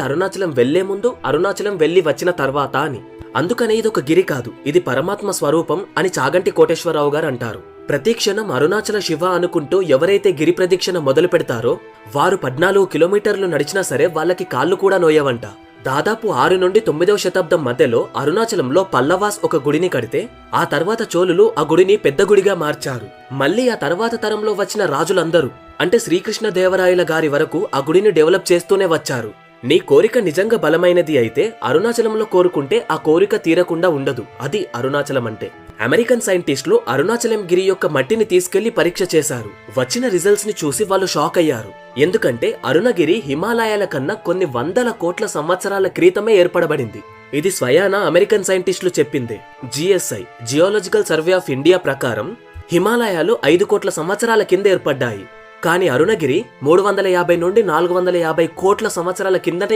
అరుణాచలం వెళ్ళే ముందు అరుణాచలం వెళ్ళి వచ్చిన తర్వాత అని. అందుకనే ఇది ఒక గిరి కాదు ఇది పరమాత్మ స్వరూపం అని చాగంటి కోటేశ్వరరావు గారు అంటారు. ప్రతి క్షణం అరుణాచల శివ అనుకుంటూ ఎవరైతే గిరి ప్రదక్షిణ మొదలు పెడతారో వారు పద్నాలుగు కిలోమీటర్లు నడిచినా సరే వాళ్ళకి కాళ్ళు కూడా నోయవంట. దాదాపు ఆరు నుండి తొమ్మిదవ శతాబ్దం మధ్యలో అరుణాచలంలో పల్లవాస్ ఒక గుడిని కడితే ఆ తర్వాత చోళులు ఆ గుడిని పెద్ద గుడిగా మార్చారు. మళ్ళీ ఆ తర్వాత తరంలో వచ్చిన రాజులందరూ అంటే శ్రీకృష్ణ దేవరాయల గారి వరకు ఆ గుడిని డెవలప్ చేస్తూనే వచ్చారు. నీ కోరిక నిజంగా బలమైనది అయితే అరుణాచలంలో కోరుకుంటే ఆ కోరిక తీరకుండా ఉండదు. అది అరుణాచలం అంటే అమెరికన్ సైంటిస్టులు అరుణాచలం గిరి యొక్క మట్టిని తీసుకెళ్ళి పరీక్ష చేశారు. వచ్చిన రిజల్ట్స్ని చూసి వాళ్ళు షాక్ అయ్యారు. ఎందుకంటే అరుణగిరి హిమాలయాల కన్నా కొన్ని వందల కోట్ల సంవత్సరాల క్రితమే ఏర్పడబడింది. ఇది స్వయాన అమెరికన్ సైంటిస్టులు చెప్పిందే. GSI geological survey of India ప్రకారం హిమాలయాలు ఐదు కోట్ల సంవత్సరాల కింద ఏర్పడ్డాయి. కానీ అరుణగిరి మూడు వందల యాభై నుండి నాలుగు వందల యాభై కోట్ల సంవత్సరాల కిందటే